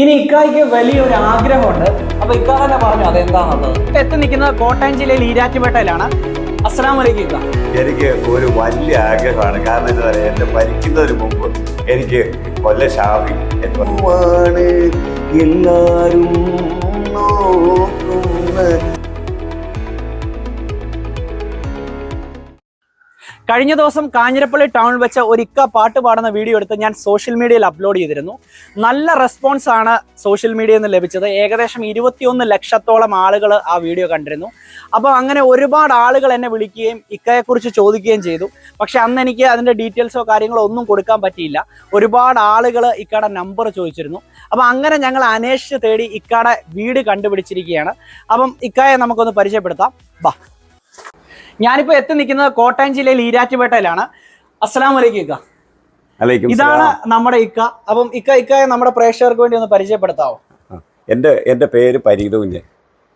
ഇനി ഇക്കായ്ക്ക് വലിയൊരു ആഗ്രഹമുണ്ട്. അപ്പൊ ഇക്കാ തന്നെ പറഞ്ഞു അതെന്താണെന്നുള്ളത് ഇപ്പൊ എത്തി നിൽക്കുന്നത് കോട്ടയം ജില്ലയിൽ ഈരാറ്റുപേട്ടയിലാണ്. വലൈക്കും ഇക്ക. എനിക്ക് ഒരു വലിയ ആഗ്രഹമാണ്. കാരണം എന്താ പറയുക എന്റെ മരിക്കുന്നതിന് മുമ്പ് എനിക്ക് കൊല്ല ഷാഫി എന്ന് എല്ലാരും നോക്കുന്ന കഴിഞ്ഞ ദിവസം കാഞ്ഞിരപ്പള്ളി ടൗണിൽ വെച്ച ഒരു ഇക്ക പാട്ട് പാടുന്ന വീഡിയോ എടുത്ത് ഞാൻ സോഷ്യൽ മീഡിയയിൽ അപ്ലോഡ് ചെയ്തിരുന്നു. നല്ല റെസ്പോൺസ് ആണ് സോഷ്യൽ മീഡിയയിൽ നിന്ന് ലഭിച്ചത്. ഏകദേശം ഇരുപത്തിയൊന്ന് ലക്ഷത്തോളം ആളുകൾ ആ വീഡിയോ കണ്ടിരുന്നു. അപ്പോൾ അങ്ങനെ ഒരുപാട് ആളുകൾ എന്നെ വിളിക്കുകയും ഇക്കയെക്കുറിച്ച് ചോദിക്കുകയും ചെയ്തു. പക്ഷെ അന്ന് എനിക്ക് അതിന്റെ ഡീറ്റെയിൽസോ കാര്യങ്ങളോ ഒന്നും കൊടുക്കാൻ പറ്റിയില്ല. ഒരുപാട് ആളുകൾ ഇക്കയുടെ നമ്പർ ചോദിച്ചിരുന്നു. അപ്പോൾ അങ്ങനെ ഞങ്ങൾ അന്വേഷിച്ച് തേടി ഇക്കയുടെ വീട് കണ്ടുപിടിച്ചിരിക്കുകയാണ്. അപ്പം ഇക്കയെ നമുക്കൊന്ന് പരിചയപ്പെടുത്താം. ബാ. ഞാനിപ്പോ എത്തി നിൽക്കുന്നത് കോട്ടയം ജില്ലയിൽ ഈരാറ്റുപേട്ടയിലാണ്. അസ്സലാം വലൈക്കും ഇക്ക. അലൈക്കും ഇതാണ് നമ്മുടെ ഇക്ക. അപ്പം ഇക്ക ഇക്കയെ നമ്മുടെ പ്രേക്ഷകർക്ക് വേണ്ടി ഒന്ന് പരിചയപ്പെടുത്താവോ? എന്റെ എന്റെ എന്റെ പേര് പരീതുഞ്ഞ്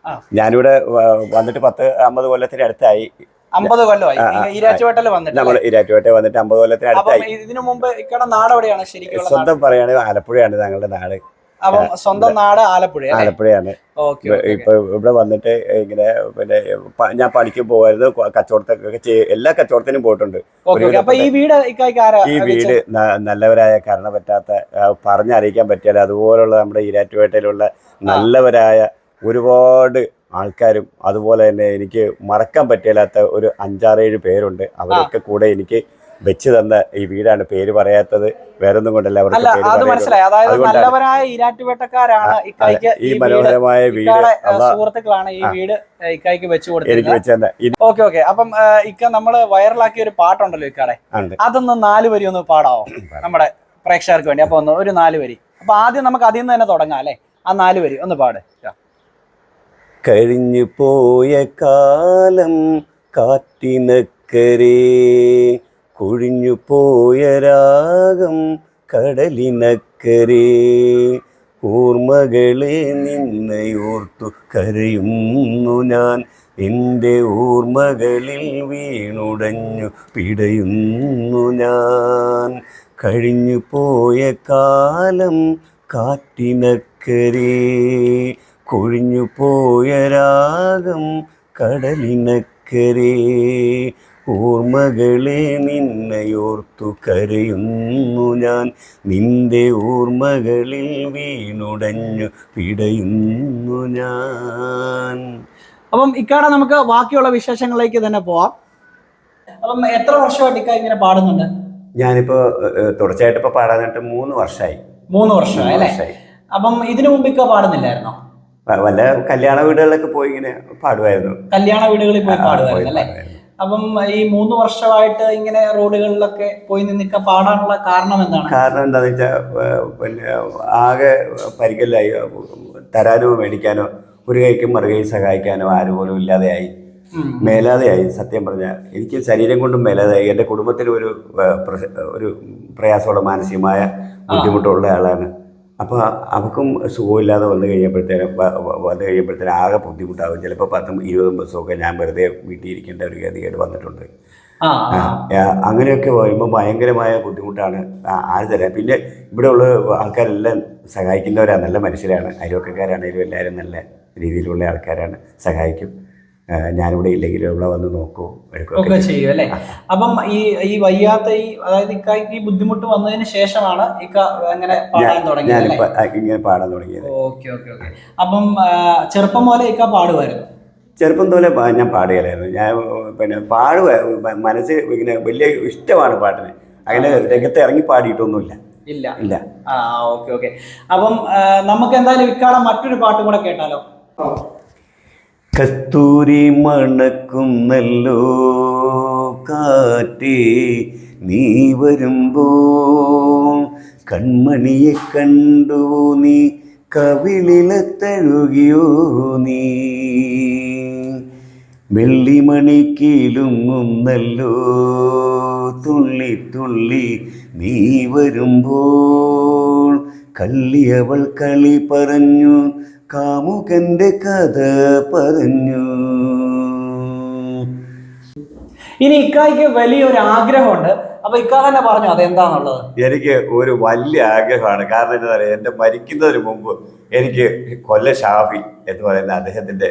ആ. ഞാനിവിടെ വന്നിട്ട് പത്ത് അമ്പത് കൊല്ലത്തിന് അടുത്തായി. അമ്പത് കൊല്ലമായി. ഈരാറ്റുപേട്ടയിൽ വന്നിട്ട് നമ്മൾ ഇരാറ്റുപേട്ട വന്നിട്ട് അമ്പത് കൊല്ലത്തിന് അടുത്തായി. ഇതിനു മുമ്പ് ഇക്കയുടെ നാട് എവിടെയാണ് ശരിക്കുള്ള നാട്? സ്വന്തം പറയുകയാണെങ്കിൽ ആലപ്പുഴയാണ് ഞങ്ങളുടെ നാട്. അപ്പം സ്വന്തം നാട് ആലപ്പുഴ ആലപ്പുഴയാണ്. ഇപ്പൊ ഇവിടെ വന്നിട്ട് ഇങ്ങനെ പിന്നെ ഞാൻ പണിക്ക് പോകായിരുന്നു കച്ചവടത്തൊക്കെ എല്ലാ കച്ചവടത്തിനും പോയിട്ടുണ്ട്. ഈ വീട് ഈ വീട് നല്ലവരായ കാരണം പറ്റാത്ത പറഞ്ഞറിയിക്കാൻ പറ്റിയാൽ അതുപോലുള്ള നമ്മുടെ ഈരാറ്റുപേട്ടയിലുള്ള നല്ലവരായ ഒരുപാട് ആൾക്കാരും അതുപോലെ തന്നെ എനിക്ക് മറക്കാൻ പറ്റില്ലാത്ത ഒരു അഞ്ചാറേഴ് പേരുണ്ട്. അവരൊക്കെ കൂടെ എനിക്ക് വെച്ച് തന്ന ഈ വീടാണ് പേര് പറയാത്തത്. വേറൊന്നും കൊണ്ടല്ല അത് മനസ്സിലായി. അതായത് നല്ലവരായ ഈരാറ്റുപേട്ടക്കാരാണ് ഇക്കായ്ക്ക് ഈ മനോഹരമായ വീട് സുഹൃത്തുക്കളാണ് ഈ വീട് ഇക്കായ്ക്ക് വെച്ചു കൊടുത്തത് ഓക്കെ ഓക്കെ. അപ്പം ഇക്ക നമ്മൾ വൈറലാക്കിയ ഒരു പാട്ടുണ്ടല്ലോ ഇക്കാടെ. അതൊന്ന് നാല് വരി ഒന്ന് പാടാവോ? നമ്മുടെ പ്രേക്ഷകർക്ക് വേണ്ടി. അപ്പൊ ഒന്ന് ഒരു നാല് വരി. അപ്പൊ ആദ്യം നമുക്ക് അതിൽ നിന്ന് തന്നെ തുടങ്ങാം അല്ലെ? ആ നാല് വരി ഒന്ന് പാട്. കഴിഞ്ഞു പോയ കാലം കാറ്റിനക്കരേ കൊഴിഞ്ഞു പോയ രാഗം കടലിനക്കരേ. ഓർമ്മകളെ നിന്നയോർത്തു കരയുന്നു ഞാൻ. എന്റെ ഓർമ്മകളിൽ വീണുടഞ്ഞു പിടയുന്നു ഞാൻ. കഴിഞ്ഞു പോയ കാലം കാറ്റിനക്കരേ. കൊഴിഞ്ഞു പോയ രാഗം കടലിനക്കരേ. ഓർമ്മകളെ നിന്നയോർത്തു കരയുന്നു ഞാൻ. നിന്റെ ഓർമ്മകളിൽ വീണുടഞ്ഞു പിടയുന്നു ഞാൻ. അപ്പം ഇക്കാടെ നമുക്ക് ബാക്കിയുള്ള വിശേഷങ്ങളിലേക്ക് തന്നെ പോവാം. അപ്പം എത്ര വർഷമായിട്ട് ഇക്ക ഇങ്ങനെ പാടുന്നുണ്ട്? ഞാനിപ്പോ തുടർച്ചയായിട്ട് ഇപ്പൊ പാടാനായിട്ട് മൂന്ന് വർഷമായി മൂന്ന് വർഷമായി അല്ലേ? അപ്പം ഇതിനു മുമ്പ് ഇക്ക പാടുന്നില്ലായിരുന്നോ? വല്ല കല്യാണ വീടുകളിലൊക്കെ പോയി ഇങ്ങനെ പാടുമായിരുന്നു കല്യാണ വീടുകളിൽ പോയി പാടുമായിരുന്നു അല്ലേ. അപ്പം ഈ മൂന്ന് വർഷമായിട്ട് ഇങ്ങനെ റോഡുകളിലൊക്കെ പോയി നിന്നിക്ക പാടാനുള്ള കാരണം എന്താണ്? കാരണം എന്താണെന്ന് വെച്ചാൽ പിന്നെ ആകെ പരിക്കലായി തരാനോ മേടിക്കാനോ ഒരു കൈക്കും മറു കൈ സഹായിക്കാനോ ആരും പോലും ഇല്ലാതെയായി. മേലാതെയായി സത്യം പറഞ്ഞാൽ എനിക്ക് ശരീരം കൊണ്ടും മേലാതെയായി. എന്റെ കുടുംബത്തിന് ഒരു ഒരു പ്രയാസമുള്ള മാനസികമായ ബുദ്ധിമുട്ടുള്ള ആളാണ്. അപ്പോൾ അവർക്കും സുഖമില്ലാതെ വന്നു കഴിഞ്ഞപ്പോഴത്തേനും വന്നു കഴിയുമ്പോഴത്തേനും ആകെ ബുദ്ധിമുട്ടാകും. ചിലപ്പോൾ പത്തും ഇരുപതും ബസ്സൊക്കെ ഞാൻ വെറുതെ വീട്ടിൽ ഇരിക്കേണ്ട ഒരു ഗതികേട് വന്നിട്ടുണ്ട്. അങ്ങനെയൊക്കെ വരുമ്പോൾ ഭയങ്കരമായ ബുദ്ധിമുട്ടാണ് ആര് തരാം? പിന്നെ ഇവിടെയുള്ള ആൾക്കാരെല്ലാം സഹായിക്കുന്നവരാണ് നല്ല മനുഷ്യരാണ്. അയൽവക്കക്കാരാണെങ്കിലും എല്ലാവരും നല്ല രീതിയിലുള്ള ആൾക്കാരാണ് സഹായിക്കും. ഞാനിവിടെ ഇല്ലെങ്കിൽ ഇവിടെ വന്ന് നോക്കൂ ഒക്കെ ചെയ്യും അല്ലേ? അപ്പം ഈ ഈ വയ്യാത്ത ഈ അതായത് ഇക്കായ്ക്ക് ഈ ബുദ്ധിമുട്ട് വന്നതിന് ശേഷമാണ് ഇക്ക അങ്ങനെ പാടാൻ തുടങ്ങിയത് ഇങ്ങനെ പാടാൻ തുടങ്ങിയത്. Okay okay okay. അപ്പം ചെറുപ്പം പോലെ ഇക്ക പാടുമായിരുന്നു? ചെറുപ്പം തോലെ ഞാൻ പാടുകയായിരുന്നു ഞാൻ പിന്നെ പാടുക മനസ്സ് ഇങ്ങനെ വലിയ ഇഷ്ടമാണ് പാട്ടിന്. അങ്ങനെ രംഗത്ത് ഇറങ്ങി പാടിയിട്ടൊന്നുമില്ല. ഇല്ല. ഇല്ല. ആ ഓക്കെ ഓക്കെ. അപ്പം നമുക്ക് എന്തായാലും ഇക്കാളെ മറ്റൊരു പാട്ടും കൂടെ കേട്ടാലോ? കസ്തൂരി മണക്കുന്നല്ലോ കാറ്റേ നീ വരുമ്പോ കൺമണിയെ കണ്ടുവോ നീ കവിളിലെ തഴുകിയോ നീ. വെള്ളിമണി കീലുങ്ങുന്നല്ലോ തുള്ളി തുള്ളി നീ വരുമ്പോൾ കള്ളിയവൾ കളി പറഞ്ഞു കാമുകന്റെ കഥ പറഞ്ഞു. ഇനി ഇക്കായ്ക്ക് വലിയൊരു ആഗ്രഹമുണ്ട് അപ്പൊ ഇക്ക തന്നെ പറഞ്ഞു അതെന്താന്നുള്ളത്? എനിക്ക് ഒരു വലിയ ആഗ്രഹമാണ്. കാരണം എന്താ പറയുക എന്റെ മരിക്കുന്നതിന് മുമ്പ് എനിക്ക് കൊല്ല ഷാഫി എന്ന് പറയുന്ന അദ്ദേഹത്തിന്റെ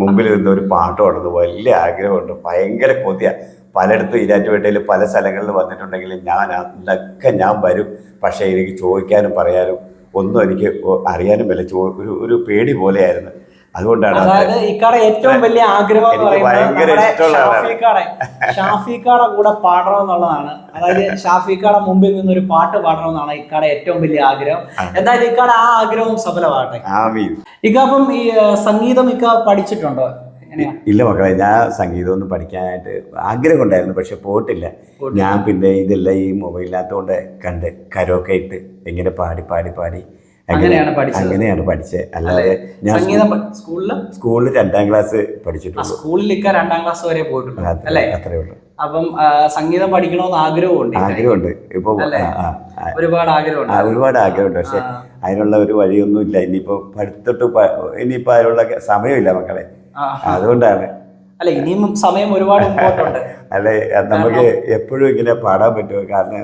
മുമ്പിൽ നിന്ന് ഒരു പാട്ട് പാടുന്നത് വലിയ ആഗ്രഹമുണ്ട്. ഭയങ്കര കൊതിയ. പലയിടത്തും ഇരാറ്റുപേട്ടയിൽ പല സ്ഥലങ്ങളിൽ വന്നിട്ടുണ്ടെങ്കിൽ ഞാൻ അതൊക്കെ ഞാൻ വരും. പക്ഷേ എനിക്ക് ചോദിക്കാനും പറയാനും ഒന്നും എനിക്ക് അറിയാനും വില ഒരു ഒരു പേടി പോലെയായിരുന്നു. അതുകൊണ്ടാണ് അത് അതായത് ഇക്കാടെ ഏറ്റവും വലിയ ആഗ്രഹം എന്ന് പറയുന്നത്. ഷാഫിക്കാടെ കൂടെ പാടണം എന്നുള്ളതാണ്. അതായത് ഷാഫിക്കാടെ മുമ്പിൽ നിന്ന് ഒരു പാട്ട് പാടണം എന്നാണ് ഇക്കാടെ ഏറ്റവും വലിയ ആഗ്രഹം. എന്തായാലും ഇക്കാടെ ആ ആഗ്രഹവും സഫലമാകട്ടെ. ഇക്ക അപ്പം ഈ സംഗീതം ഇക്ക പഠിച്ചിട്ടുണ്ടോ? ഇല്ല. മക്കളെ ഞാൻ സംഗീതമൊന്നും പഠിക്കാനായിട്ട് ആഗ്രഹം ഉണ്ടായിരുന്നു പക്ഷെ പോയിട്ടില്ല. ഞാൻ പിന്നെ ഇതെല്ലാം ഈ മൊബൈലിനകത്തുകൊണ്ട് കണ്ട് കരോക്കെ ഇട്ട് എങ്ങനെ പാടി പാടി പാടി. അങ്ങനെയാണ് പഠിച്ചത്. അങ്ങനെയാണ് പഠിച്ചത്. അല്ലാതെ ഞാൻ സംഗീതം സ്കൂളിൽ സ്കൂളിൽ രണ്ടാം ക്ലാസ് പഠിച്ചിട്ടുണ്ട് സ്കൂളിൽ ഇക്ക രണ്ടാം ക്ലാസ് വരെ പോയിട്ടുണ്ട് അല്ലേ? അത്രേ ഉള്ളൂ. അപ്പം സംഗീതം പഠിക്കണമെന്ന് ആഗ്രഹമുണ്ട്. ആഗ്രഹമുണ്ട്. ഇപ്പൊ ഒരുപാട് ആഗ്രഹമുണ്ട്. ഒരുപാട് ആഗ്രഹമുണ്ട് പക്ഷെ. അതിനുള്ള ഒരു വഴിയൊന്നും ഇല്ല ഇനിയിപ്പോ പഠിത്തിട്ട് ഇനിയിപ്പോ അതിനുള്ള സമയമില്ല മക്കളെ. അതുകൊണ്ടാണ്. അല്ല ഇനിയും സമയം ഒരുപാട് അല്ലെ നമുക്ക് എപ്പോഴും ഇങ്ങനെ പാടാൻ പറ്റുമോ കാരണം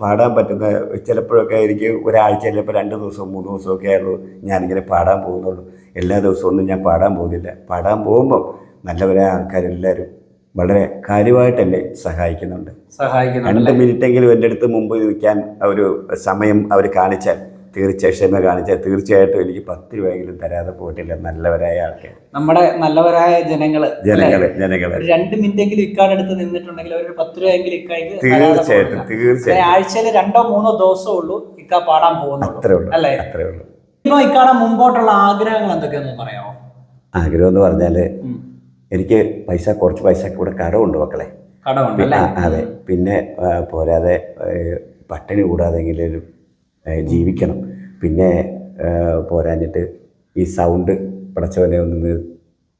പാടാൻ പറ്റുന്ന ചിലപ്പോഴൊക്കെ എനിക്ക് ഒരാഴ്ച ചിലപ്പോൾ രണ്ട് ദിവസം മൂന്ന് ദിവസമൊക്കെ ആയുള്ളൂ ഞാനിങ്ങനെ പാടാൻ പോകുന്നുള്ളൂ. എല്ലാ ദിവസവും ഒന്നും ഞാൻ പാടാൻ പോകുന്നില്ല. പാടാൻ പോകുമ്പോൾ നല്ലവരായ ആൾക്കാരെല്ലാവരും വളരെ കാര്യമായിട്ട് എന്നെ സഹായിക്കുന്നുണ്ട്. സഹായിക്കുന്നുണ്ട് രണ്ട് മിനിറ്റെങ്കിലും എന്റെ അടുത്ത് മുമ്പ് നിൽക്കാൻ ഒരു സമയം അവർ കാണിച്ചാൽ തീർച്ചയായും ക്ഷമ കാണിച്ചാൽ തീർച്ചയായിട്ടും എനിക്ക് പത്ത് രൂപയെങ്കിലും തരാതെ പോയിട്ടില്ല. നല്ലവരായ ആൾക്കാർ നമ്മുടെ നല്ലവരായ ജനങ്ങൾ ജനങ്ങളെ ജനങ്ങൾ. രണ്ട് മിനിറ്റെങ്കിലും ഇക്കാടെടുത്ത് നിന്നിട്ടുണ്ടെങ്കിൽ ഒരു പത്ത് രൂപയെങ്കിലും ഇക്കായ്ക്ക് തീർച്ചയായിട്ടും തീർച്ചയായും ആഴ്ചയിൽ രണ്ടോ മൂന്നോ ദിവസമേ ഉള്ളൂ ഇക്ക പാടാൻ പോകുന്നു അത്രേ ഉള്ളൂ അല്ലേ? അത്രേ ഉള്ളൂ. ഇപ്പൊ ഇക്കാടെ മുമ്പോട്ടുള്ള ആഗ്രഹങ്ങൾ എന്തൊക്കെയാന്ന് പറയാമോ? ആഗ്രഹം എന്ന് പറഞ്ഞാൽ എനിക്ക് പൈസ കുറച്ച് പൈസ കൂടെ കടമുണ്ട് മക്കളെ അതെ. പിന്നെ പോരാതെ പട്ടിണി കൂടാതെങ്കിലും ജീവിക്കണം. പിന്നെ പോരാഞ്ഞിട്ട് ഈ സൗണ്ട് പടച്ചവനെ ഒന്ന് നിർ-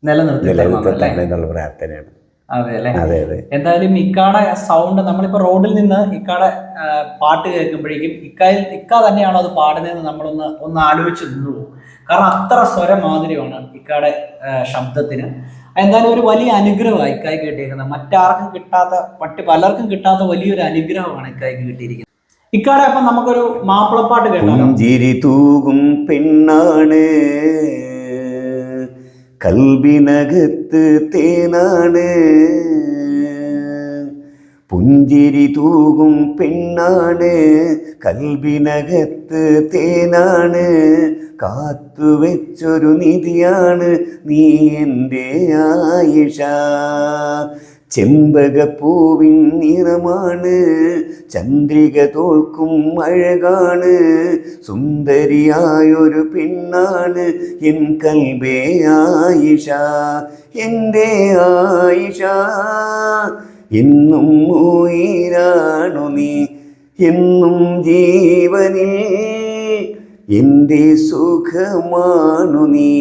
നിലനിർത്തി തരണം നിലനിർത്തി അല്ലേ? തന്നെ എന്നുള്ള പ്രാർത്ഥനയാണ്. അതെ അതെ എന്തായാലും ഇക്കാടെ സൗണ്ട് നമ്മളിപ്പോ റോഡിൽ നിന്ന് ഇക്കാടെ പാട്ട് കേൾക്കുമ്പോഴേക്കും ഇക്കായിൽ ഇക്ക തന്നെയാണോ അത് പാടുന്നതെന്ന് നമ്മളൊന്ന് ഒന്ന് ആലോചിച്ച് നിന്നു പോകും. കാരണം അത്ര സ്വരം മാതിരിയാണ് ഇക്കാടെ ശബ്ദത്തിന്. എന്തായാലും ഒരു വലിയ അനുഗ്രഹമാണ് ഇക്കായി കിട്ടിയിരിക്കുന്നത്. മറ്റാർക്കും കിട്ടാത്ത മറ്റ് പലർക്കും കിട്ടാത്ത വലിയൊരു അനുഗ്രഹമാണ് ഇക്കായി കിട്ടിയിരിക്കുന്നത്. ഇക്കാടെ അപ്പൊ നമുക്കൊരു മാപ്പിളപ്പാട്ട് കേട്ടാലോ? തൂകും പെണ്ണാണ്. കൽബിനകത്ത് തേനാണ്. പുഞ്ചിരി തൂകും പെണ്ണാണ്. കൽബിനകത്ത് തേനാണ്. കാത്തുവെച്ചൊരു നിധിയാണ് നീ എന്റെ ആയിഷ. ചെമ്പകപ്പൂവിൻ നിറമാണ് ചന്ദ്രിക തോൽക്കും അഴകാണ് സുന്ദരിയായൊരു പെണ്ണാണ് എൻ കൽബേ ആയിഷ എന്റെ ആയിഷ. എന്നും ഉയരാണു നീ എന്നും ജീവനിൽ എന്റെ സുഖമാണു നീ.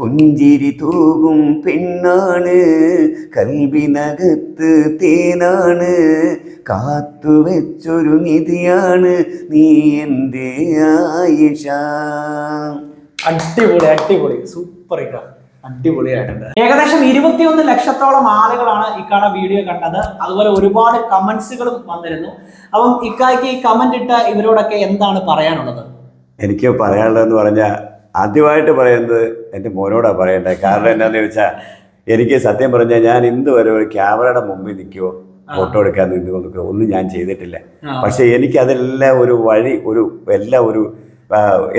പുഞ്ചിരി തൂകും പെണ്ണാണ്. കൽവിനകത്ത് തേനാണ്. കാത്തുവെച്ചൊരു നിധിയാണ് നീ എന്റെ ആയിഷ. അടിപൊളി അടിപൊളി. സൂപ്പർ ഇക്ക. അടിപൊളിയായിട്ടുണ്ട്. ഏകദേശം ഇരുപത്തിയൊന്ന് ലക്ഷത്തോളം ആളുകളാണ് ഇക്കാണ വീഡിയോ കണ്ടത്. അതുപോലെ ഒരുപാട് കമന്റ്സുകളും വന്നിരുന്നു. അപ്പം ഇക്കായ്ക്ക് ഈ കമന്റ് ഇട്ട ഇവരോടൊക്കെ എന്താണ് പറയാനുള്ളത്? എനിക്ക് പറയാനുള്ളതെന്ന് പറഞ്ഞാൽ ആദ്യമായിട്ട് പറയുന്നത് എന്റെ മോനോടാണ് പറയേണ്ടത്. കാരണം എന്താണെന്ന് ചോദിച്ചാൽ എനിക്ക് സത്യം പറഞ്ഞാൽ ഞാൻ ഇന്ന് വരെ ഒരു ക്യാമറയുടെ മുമ്പിൽ നിൽക്കുമോ ഫോട്ടോ എടുക്കാൻ നിന്ന് കൊടുക്കുകയോ ഒന്നും ഞാൻ ചെയ്തിട്ടില്ല. പക്ഷേ എനിക്ക് അതെല്ലാം ഒരു വഴി ഒരു എല്ലാം ഒരു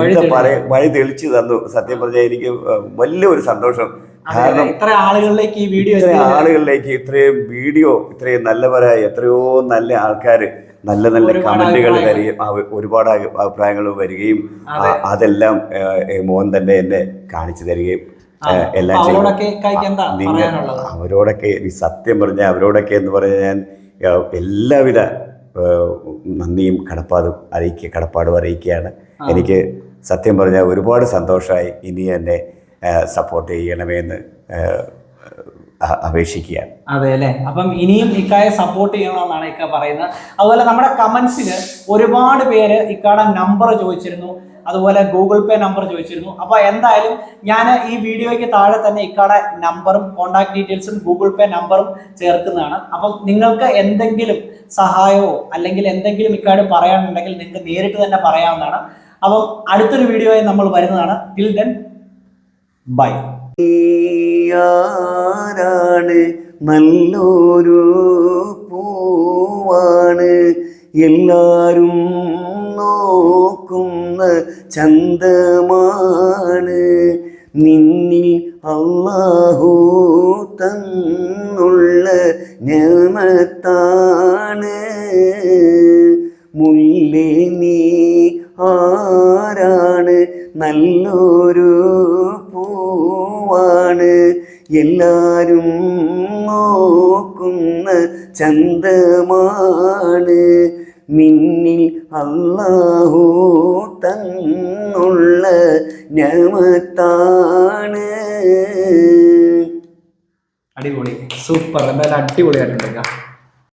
എന്താ പറയുക പറയാ വഴി തെളിച്ചു തന്നു. സത്യം പറഞ്ഞാൽ എനിക്ക് വലിയൊരു സന്തോഷം. കാരണം ഇത്ര ആളുകളിലേക്ക് ഈ വീഡിയോ ഇത്രയും ആളുകളിലേക്ക് ഇത്രയും വീഡിയോ ഇത്രയും നല്ല പറയാ എത്രയോ നല്ല ആൾക്കാർ നല്ല നല്ല കമന്റുകൾ. വരികയും ഒരുപാട് അഭിപ്രായങ്ങൾ വരികയും അതെല്ലാം മോൻ തന്നെ എന്നെ കാണിച്ചു തരികയും എല്ലാം ചെയ്തു. അവരോടൊക്കെ ഈ സത്യം പറഞ്ഞ അവരോടൊക്കെ എന്ന് പറഞ്ഞാൽ ഞാൻ എല്ലാവിധ നന്ദിയും കടപ്പാടും അറിയിക്കുക കടപ്പാടും അറിയിക്കുകയാണ്. എനിക്ക് സത്യം പറഞ്ഞാൽ ഒരുപാട് സന്തോഷമായി ഇനി എന്നെ സപ്പോർട്ട് ചെയ്യണമെന്ന് അപേക്ഷിക്കുകയാണ്. അതെ അല്ലേ? അപ്പം ഇനിയും ഇക്കായ സപ്പോർട്ട് ചെയ്യണമെന്നാണ് ഇക്ക പറയുന്നത്. അതുപോലെ നമ്മുടെ കമന്റ്സിൽ ഒരുപാട് പേര് ഇക്കാടെ നമ്പർ ചോദിച്ചിരുന്നു. അതുപോലെ ഗൂഗിൾ പേ നമ്പർ ചോദിച്ചിരുന്നു. അപ്പോൾ എന്തായാലും ഞാൻ ഈ വീഡിയോയ്ക്ക് താഴെ തന്നെ ഇക്കാടെ നമ്പറും കോൺടാക്ട് ഡീറ്റെയിൽസും ഗൂഗിൾ പേ നമ്പറും ചേർക്കുന്നതാണ്. അപ്പം നിങ്ങൾക്ക് എന്തെങ്കിലും സഹായമോ അല്ലെങ്കിൽ എന്തെങ്കിലും ഇക്കാട് പറയാനുണ്ടെങ്കിൽ നിങ്ങൾക്ക് നേരിട്ട് തന്നെ പറയാവുന്നതാണ്. അപ്പം അടുത്തൊരു വീഡിയോയിൽ നമ്മൾ വരുന്നതാണ്. ടിൽ ദെൻ ബൈ ആരാണ്? നല്ലൊരു പൂവാണ്. എല്ലാരും നോക്കുന്ന ചന്തമാണ്. നിന്നിൽ അള്ളാഹു തന്നുള്ള ഞാമത്താണ് മുല്ലേ നീ ആരാണ്? നല്ലൊരു എല്ലാരും നോക്കുന്ന ചന്തമാണ്. മിന്നിൽ അള്ളാഹു തന്നുള്ള ഞമത്താണ്. അടിപൊളി. സൂപ്പർ. എന്തായാലും അടിപൊളിയായിട്ടുണ്ട്